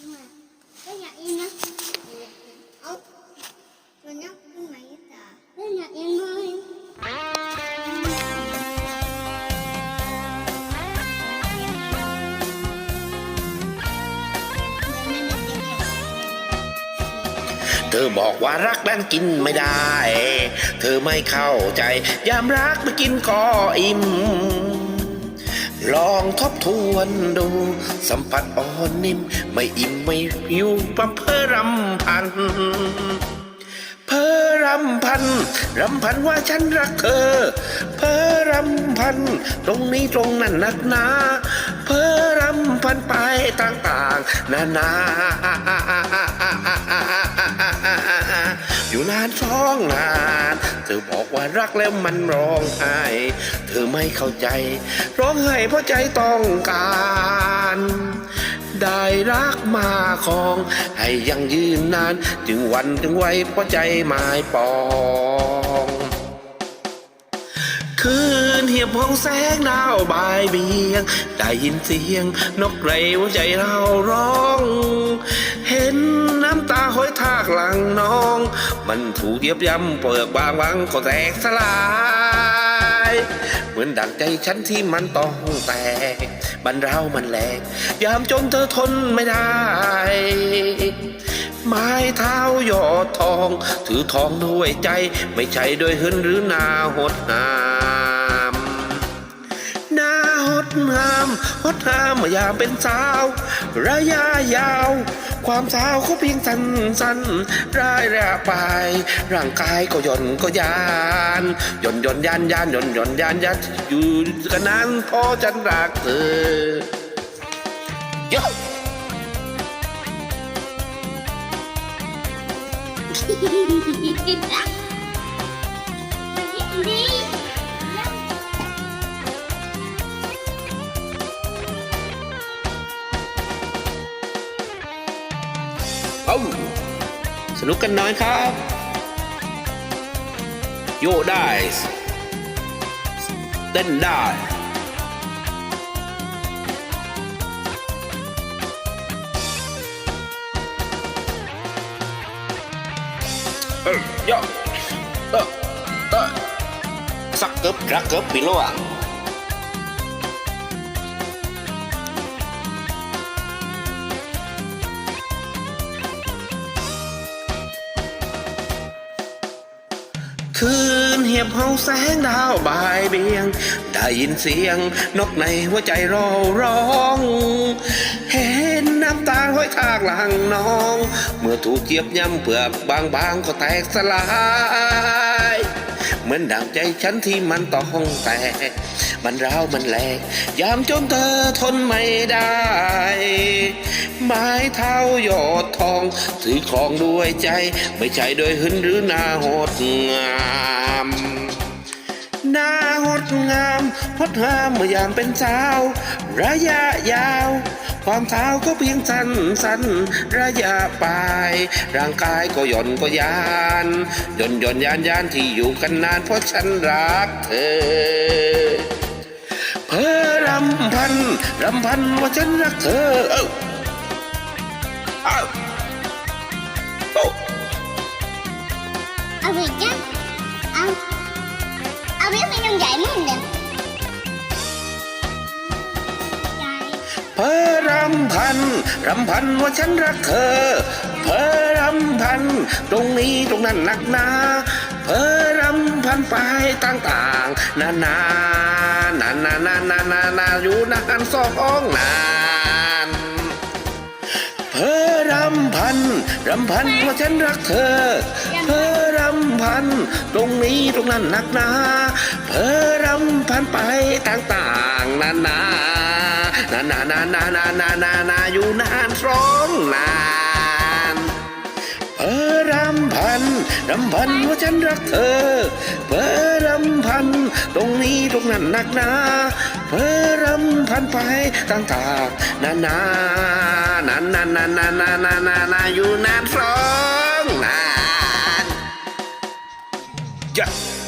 เธอบอกว่ารักนั้นกินไม่ได้ เธอไม่เข้าใจ ยามรักไปกินก็อิ่ม ลองทบทวนดู สัมผัสอ่อนนิ่ม ไม่อิ่มไม่หิวปั๊มเพอรำพัน เพอรำพัน รำพันว่าฉันรักเธอ เพอรำพัน ตรงนี้ตรงนั้นนักหนา เพอรำพันไปต่างๆ นานา อยู่นานสองนาน เธอบอกว่ารักแล้วมันร้องไห้ เธอไม่เข้าใจ ร้องไห้เพราะใจต้องการ ได้รักมาครอง ให้ยังยืนนานจึงวันถึงไว้เพราะใจหมายปองคืนเหียบห้องแสงดาวบายเบียง ได้ยินเสียง นกไรหัวใจเราร้อง มันถูกเยียบย่ำเปลือกบางวังก็แตกสลาย เหมือนดังใจฉันที่มันต้องแตกบันเรามันแหลกยามจนเธอทนไม่ได้ ไม้เท้าหยอดทอง ถือทองด้วยใจ ไม่ใช่ด้วยหืนหรือนาหดหามหน้า หดหามหดหามเมื่อยามเป็นสาว ระยะยาว ความสาวเขาเพียงสั้นสั้นๆร่ายระไปร่างกายก็หย่อนก็ยานหย่อนหย่อนยานยานหย่อนหย่อนยานยานอยู่กันนั้นเพราะฉันรักเธอเยอะ Đi. เอ้าสนุกกันหน่อยครับ โยได้เต้นได้เออยกเออเออสักเกิบรักเกิบปีระว่ คืนเหียบเฮาแสงดาวบายเบียง ได้ยินเสียงนกในหัวใจเราร้อง เห็นน้ำตาห้อยทากหลังน้อง เมื่อถูกเกียบย่ำเปลือกบางๆก็แตกสลาย เหมือนดังใจฉันที่มันต้องแตกมันร้าวมันแหลกยามจนเธอทนไม่ได้ ไม้เท้าหยอดทอง ถือครองด้วยใจ ไม่ใช่โดยหึนหรือหนาหดงาม หน้าหดงามพดงามเมื่อยามเป็นสาว ระยะยาว ความเท้าก็เพียงสั้นสั้นระยะปลาย ร่างกายก็หย่อนก็ยานหย่อนหย่อนยานยานที่อยู่กันนานเพราะฉันรักเธอ เพอรำพันรำพันว่าฉันรักเธอเอ้าเอ้าโอ้เอาอีกจ้ะเอา เอาเบี้ยไปยังใหญ่มั้งเนี่ยเพอรำพันรำพันว่าฉันรักเธอ เพอรำพัน ตรงนี้ตรงนั้นหนักหนาเพอรำพันไปต่างๆ นานานานานานานานาอยู่นานสองนานเพอำพัน รำพันว่าะฉันรักเธอเพอรำพัน ตรงนี้ตรงนั้นหนักหนาเพอรำพันไปต่างๆนานานานานานานานานานาอยู่นานสองนานเพอรำพัน รำพันว่าะฉันรักเธอเพอ น ตรงนี้ตรงนั้นหนักหนาเพอรำพันไปต่างๆนานานานนานนานนานนานนานนานาอยู่นานสองนานยะ